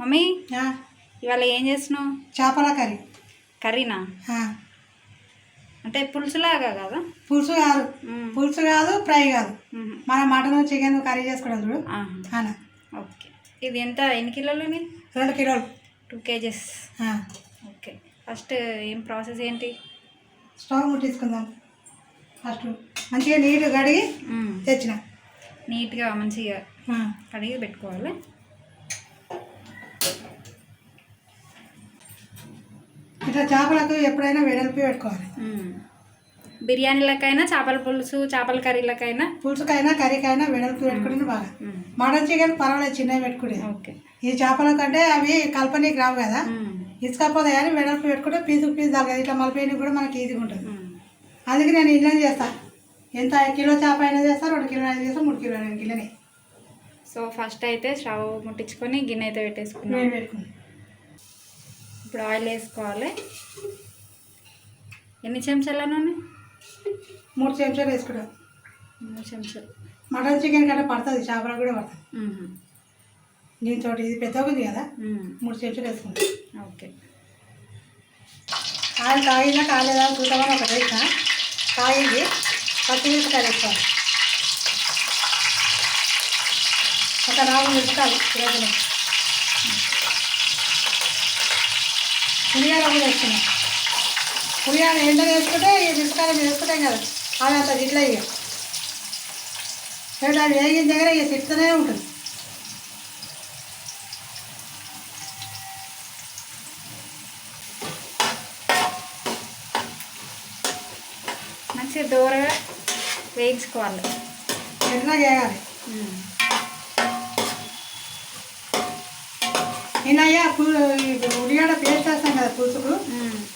Mummy ఇవాళ ఏం చేస్తున్నావు? చేపల కర్రీ. కర్రీనా? అంటే పులుసులాగా కదా? పులుసు కాదు. పులుసు కాదు ఫ్రై కాదు. మన మటన్ చికెన్ కర్రీ చేసుకోవడం చూడు. అలా. ఓకే. ఇది ఎంత? ఎన్ని కిలోలని రెండు కిలోలు. Two KGs. ఓకే. ఫస్ట్ ఏం ప్రాసెస్ ఏంటి? స్టవ్ ముట్టించుకుందాం ఫస్ట్ మంచిగా నీళ్ళు కడిగి. తెచ్చిన. నీట్గా మంచిగా కడిగి పెట్టుకోవాలి? ఇట్లా చేపలకు ఎప్పుడైనా వెడల్పి పెట్టుకోవాలి. బిర్యానీలకైనా చేపల పులుసు చేపల కర్రీలకైనా? పులుసుకైనా కర్రీకైనా వెడల్పి పెట్టుకుంటే బాగా. మటన్ చికెన్ పర్వాలేదు చిన్నవి పెట్టుకునేది ఓకే. ఈ చేపల కంటే అవి కల్పనీకి రావు కదా. ఇసుకపోతే కానీ వెడల్పు పెట్టుకుంటే పీసు పీసు తగ్గదు ఇట్లా మలిపోయినవి కూడా మనకి ఈజీగా ఉంటుంది. అందుకే నేను ఇళ్ళని చేస్తా. ఎంత కిలో చేప అయినా చేస్తా రెండు కిలో అయినా చేస్తా మూడు కిలో అయినా గిన్నెని. సో ఫస్ట్ అయితే స్టవ్ ముట్టించుకొని గిన్నె అయితే పెట్టేసుకున్నాం వేడి పెట్టుకుని ఇప్పుడు ఆయిల్ వేసుకోవాలి. ఎన్ని చెంచాల నూనె? మూడు చెంచాలు వేసుకుంటాం మూడు చెంచాలు. మటన్ చికెన్ కంటే పడుతుంది చేపలకు కూడా పడుతుంది. దీంతో ఇది పెద్దగా ఉంది కదా. మూడు చెంచాలు వేసుకుంటాం. ఓకే. ఆయిల్ కాగిందా కాలేదా చూద్దామని ఒక వేసిన. కాగింది పచ్చిమిరపకాయలు వేసుకోవాలి. ఒక నాలుగు మిరపకాయలు కిలోలు పులియాల కూడా వేసుకున్నాం పులియాల ఎండ వేసుకుంటే మేము వేసుకుంటాం కదా అవి అంత ఇట్లా ఇక. లేదా అది వేగిన దగ్గర ఇక తిప్పుతూనే ఉంటుంది. మంచిగా దూరగా వేయించుకోవాలి. ఎట్లా వేయాలి నేనయ్యా పులు ఉడియాడ పేస్ట్ వేస్తాం కదా పులుసుకు.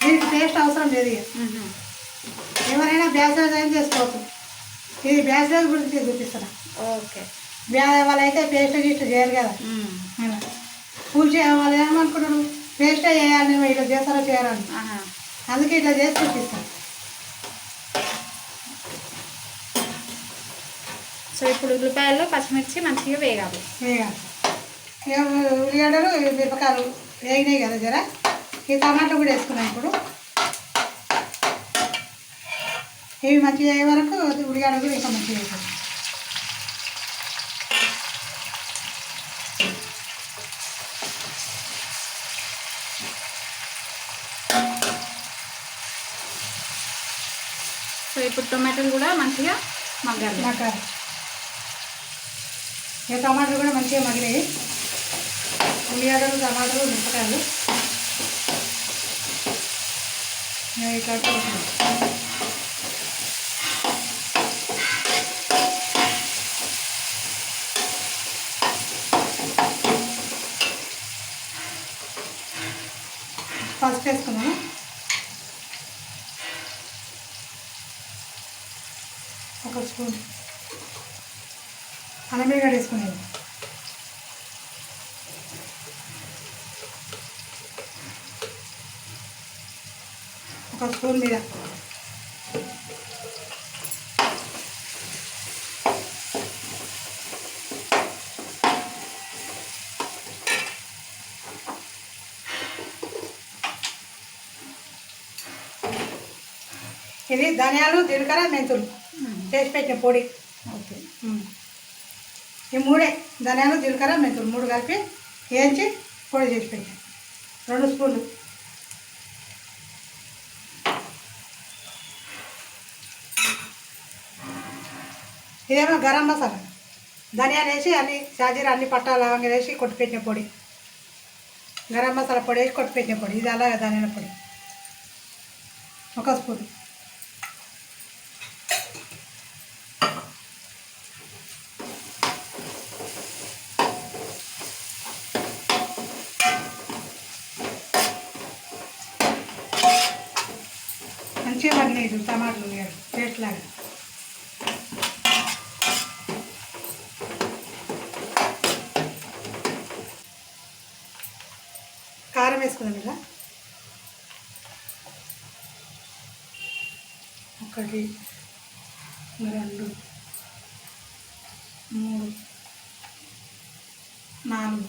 దీనికి పేస్ట్ అవసరం లేదు. ఎవరైనా బ్యాచిలర్స్ అయినా చేసుకోవచ్చు. ఇది బ్యాచిలర్స్ గురించి చూపిస్తాను ఓకే. వాళ్ళైతే పేస్ట్ గిస్ట్ చేయరు కదా. అలా. పూజ వాళ్ళు ఏమనుకుంటారు పేస్టే చేయాలి ఇట్లా చేస్తారో చేయాలని. అందుకే ఇట్లా చేసి చూపిస్తాను సో ఇప్పుడు ఉల్లిపాయలు పచ్చిమిర్చి మంచిగా వేగాలి. ఇక ఉల్లిగడ్డలు మిరపకాయలు వేగినాయి కదా జర. ఈ టమాటా కూడా వేసుకున్నాం ఇప్పుడు. ఇవి మంచిగా అయ్యే వరకు ఉల్లిగడ్డ కూడా ఇంకా మంచిగా వేసాం సో ఇప్పుడు టొమాటోలు కూడా మంచిగా మగ్గాలి. మగ్గాలి. టమాటాలు కూడా మంచిగా మగినాయి ఉల్లిగడ్డలు టమాటాలు మిరపకాయలు. నేను ఇట్లా పసుపు ఒక స్పూన్. అల్లం వెల్లిగడ్డ వేసుకున్నాను ఒక స్పూన్ మీద. ఇది ధనియాలు జీలకర్ర మెంతులు. చేసి పెట్టిన పొడి. ఓకే. ఈ మూడే ధనియాలు జీలకర్ర మెంతులు మూడు కలిపి వేయించి పొడి చేసి పెట్టాను. రెండు స్పూన్లు. ఇదేమో గరం మసాలా. ధనియాలు వేసి అన్ని షాజీరా అన్ని పట్టాల లవంగా వేసి కొట్టిపెట్టిన పొడి. గరం మసాలా పొడి వేసి కొట్టిపెట్టిన పొడి. ఇది అలాగే ధనియాల పొడి. ఒక స్పూన్. మంచిగా మగ్గినాయి టమాటాలు ఉల్లిగడ్డ లాగా. కారం వేసుకున్నాం ఇలా. ఒకటి రెండు మూడు నాలుగు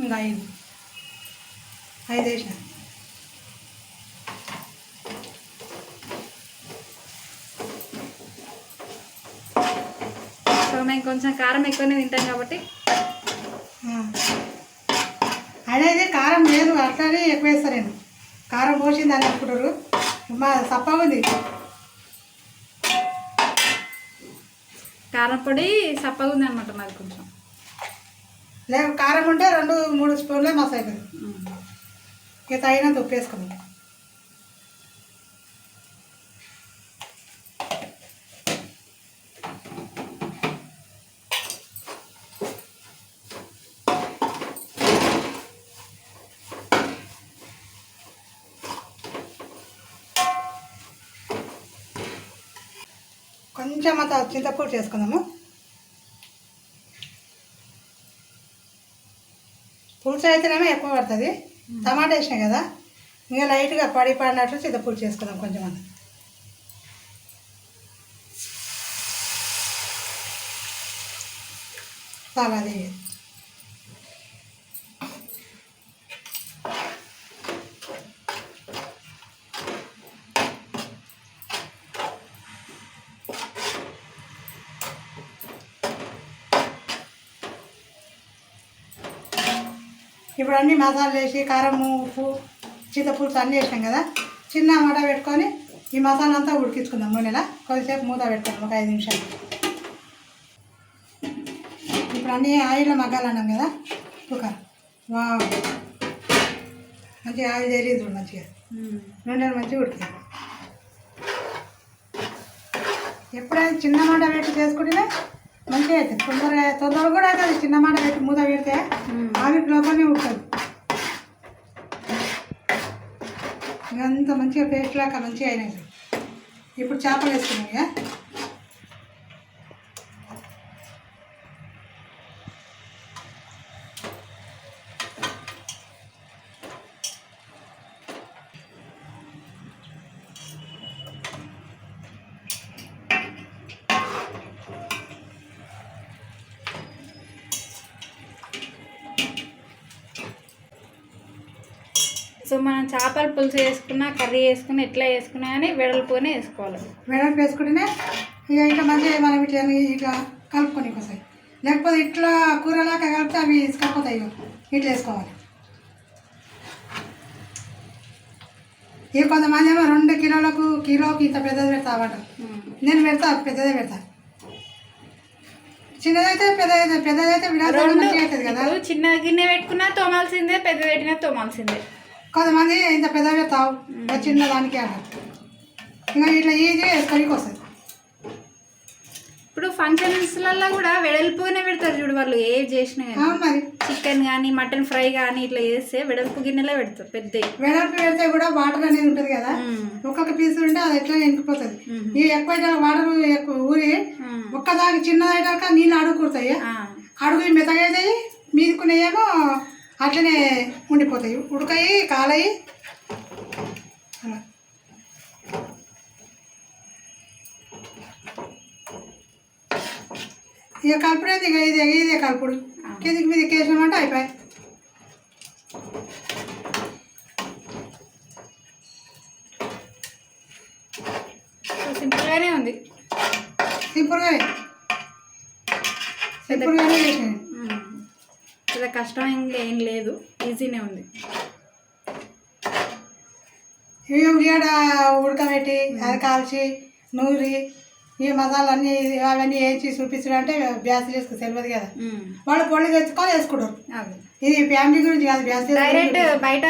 ఇంకా ఐదు. ఐదు వేసిన. సో మేము కొంచెం కారం ఎక్కువనే తింటాం కాబట్టి ఆ. అనేది కారం లేదు అట్లానే ఎక్కువ వేస్తాను నేను. కారం పోసింది అని అనుకుంటారు మా సప్పగా ఉంది. కారం పొడి సప్పగా ఉంది అనమాట మాది కొంచెం. లేక కారం ఉంటే రెండు మూడు స్పూన్లే అవుతుంది ఇక తగినంత ఉప్పు వేసుకున్నాం కొంచెం అంత చింతపూడి చేసుకుందాము. పులుసు అయితేనేమో ఎక్కువ పడుతుంది. టమాటా వేసినాయి కదా ఇంకా లైట్గా పడి పడినట్లు చింతపూడి చేసుకుందాం కొంచెం అంత. చాలా ఇప్పుడు అన్ని మసాలాలు వేసి కారం ఉప్పు చింతపులుసు అన్నీ వేసినాం కదా. చిన్న మాట పెట్టుకొని ఈ మసాలా అంతా ఉడికించుకుందాం నూనెలా కొద్దిసేపు మూత పెట్టుకుందాం ఒక ఐదు నిమిషాలు. ఇప్పుడు అన్నీ ఆయిల్ మగ్గాలన్నాం కదా. కుక్కర్ వా మంచిగా ఆయిల్ తెలియదు మంచిగా. నూనెలు మంచిగా ఉడికింది ఎప్పుడైనా చిన్న మాట పెట్టి చేసుకుంటేనే మంచిగా అవుతుంది తొందరగా తొందరగా కూడా అవుతుంది. చిన్న మాట పెట్టి మూత పెడితే ఆవిరి లోపలనే ఉంటుంది. అంత మంచిగా పేస్ట్ లాగా మంచిగా అయినాయి. ఇప్పుడు చేపలు వేసుకున్నాం సో మనం చేపల పులుసు వేసుకున్నా కర్రీ వేసుకున్నా ఎట్లా వేసుకున్నా కానీ వెడల్పుగానే వేసుకోవాలి. వెడల్పు వేసుకుంటేనే ఇక ఇట్లా మంచిగా మనం ఇట్లా ఇట్లా కలుపుకొని వస్తాయి లేకపోతే ఇట్లా కూరలాగా కలిపితే అవి ఇసుకపోతాయి. ఇట్లా వేసుకోవాలి. ఇక కొంతమంది ఏమో రెండు కిలోలకు కిలోకి ఇంత పెద్దది పెడతా అంటారు నేను పెడతా పెద్దదే పెడతా. చిన్నదైతే పెద్దదైతే పెద్దదైతే అవుతుంది కదా. చిన్న గిన్నె పెట్టుకున్నా తోమాల్సిందే పెద్ద పెట్టినా తోమాల్సిందే. కొంతమంది ఇంత పెద్ద పెడతావు చిన్న దానికి అంటారు ఇంకా ఇట్లా ఈజీగా వేసుకోనికి వస్తుంది ఇప్పుడు ఫంక్షన్స్లలో కూడా వెడల్పుగానే పెడతారు చూడు వాళ్ళు ఏ చేసినా కానీ. మరి. చికెన్ కానీ మటన్ ఫ్రై కానీ ఇట్లా చేస్తే వెడల్పు గిన్నెలే పెడతారు పెద్ద వెడల్పు పెడితే కూడా వాటర్ అనేది ఉంటుంది కదా. ఒక్కొక్క పీస్ ఉంటే అది ఎట్లా ఎంకిపోతుంది ఈ ఎక్కువ వాటర్ ఎక్కువ ఊరి ఒక్కదానికి చిన్నదైనాక నీళ్ళు అడుగుతాయి అడుగు మెత్తగా అవుతాయి మీదుకునేయేమో అట్లనే ఉండిపోతాయి. ఉడకాయి కాలయి. అలా. ఇక కలుపుడు ఇక ఇదే ఇదే కలుపుడు. కిందికి మీదకి వేసినామంటే అయిపోయి సింపుల్గానే ఉంది. సింపుల్గా సింపుల్గానే చేసినాయి. పెద్ద కష్టం ఏం ఏం లేదు. ఈజీనే ఉంది. ఇవి ఉల్లిగడ్డ ఉడకబెట్టి అది కాల్చి నూరి ఈ మసాలన్నీ అవన్నీ వేసి చూపించడం అంటే బ్యాసులు వేసుకు తెలియదు కదా. వాళ్ళు పొడి తెచ్చుకొని వేసుకుంటారు. ఇది ఫ్యామిలీ గురించి కాదు బ్యాసులు డైరెక్ట్ బయట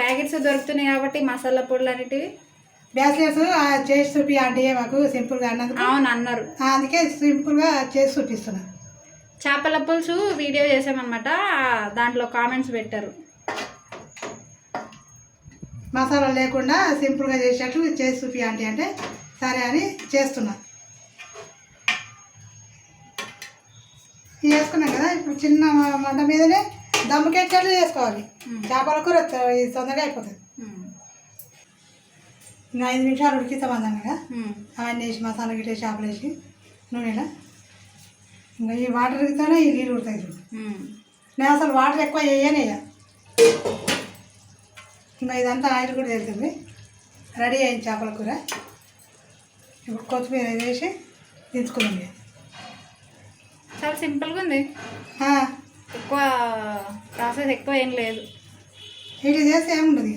ప్యాకెట్స్ దొరుకుతున్నాయి కాబట్టి మసాలా పొడులు అనేటివి. బ్యాసులెస్ చేసి చూపి అంటే మాకు సింపుల్గా అన్నందుకు. అవును అన్నారు. అందుకే సింపుల్గా చేసి చూపిస్తున్నా. చేపల పులుసు వీడియో చేసామన్నమాట. దాంట్లో కామెంట్స్ పెట్టారు. మసాలా లేకుండా సింపుల్గా చేసేటట్లు చేసి చూపి ఆంటీ అంటే సరే అని చేస్తున్నా. వేసుకున్నాం కదా ఇప్పుడు చిన్న మంట మీదనే దమ్ముకెచ్చేట్లు చేసుకోవాలి. చేపల కూర తొందరగా అయిపోతుంది. ఇంకా ఐదు నిమిషాలు ఉడికిస్తామన్నాం కదా. అవన్నీ వేసి మసాలా గిట్ల చేపలు వేసి నూనెలో. ఇంకా ఈ వాటర్ ఉడికితేనే ఈ నీళ్ళు ఉడతాయి చూడు. నేను అసలు వాటర్ ఎక్కువ వేయనే ఇంకా ఇదంతా ఆయిల్ కూడా తెలుస్తుంది రెడీ అయింది చేపల కూర. ఇప్పుడు కొత్తిమీర వేసి దించుకుందాం ఇక. చాలా సింపుల్గా ఉంది. ఎక్కువ ప్రాసెస్ ఎక్కువ ఏం లేదు. ఇట్లా చేస్తే ఏముండదు.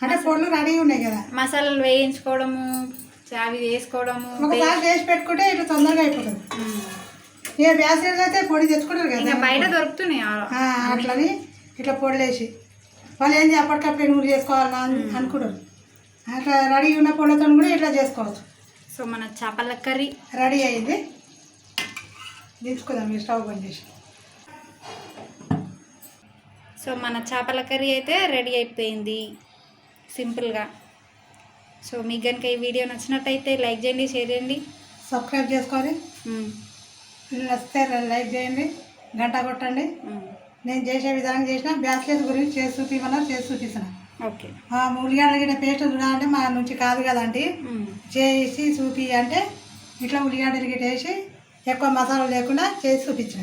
అంటే పొడులు రెడీ ఉన్నాయి కదా. మసాలాలు వేయించుకోవడము అవి వేసుకోవడము ఒకసారి చేసి పెట్టుకుంటే ఇట్లా తొందరగా అయిపోతుంది. ఇక బ్యాసిల్ అయితే పొడి తెచ్చుకుంటారు కదా బయట దొరుకుతున్నాయి అట్లని ఇట్లా పొడిలేసి. వాళ్ళు ఏంది అప్పటికప్పుడు చేసుకోవాలని అను- అనుకుంటారు. అట్లా రెడీ ఉన్న పొడితో కూడా ఇట్లా చేసుకోవచ్చు. సో మన చేపల కర్రీ. రెడీ అయింది. దించుకుందాం ఈ స్టవ్ బంద్ చేసి. సో మన చేపల కర్రీ అయితే రెడీ అయిపోయింది. సింపుల్గా. సో మీకు కనుక ఈ వీడియో నచ్చినట్టయితే లైక్ చేయండి షేర్ చేయండి. సబ్స్క్రైబ్ చేసుకొని ఉమ్, నచ్చితే లైక్ చేయండి గంట కొట్టండి. నేను చేసే విధానం చేసిన బ్యాస్లెట్ గురించి చేసి చూపించమన్నా చేసి చూపిస్తున్నా. ఓకే. ఉల్లిగడ్డలు గిట్ల పేస్ట్ చూడాలంటే మా నుంచి కాదు కదండి చేసి చూపి అంటే ఇట్లా ఉల్లిగడ్డలు గిట్ల వేసి ఎక్కువ మసాలా లేకుండా చేసి చూపించిన.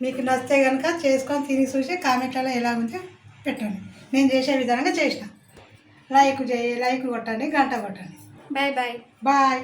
మీకు నచ్చితే కనుక చేసుకొని తిని చూసి కామెంట్లలో ఎలా ఉందో పెట్టండి. నేను చేసే విధానంగా చేసిన. లైక్ చేయి లైక్ కొట్టండి గంట కొట్టండి. Bye bye. బాయ్.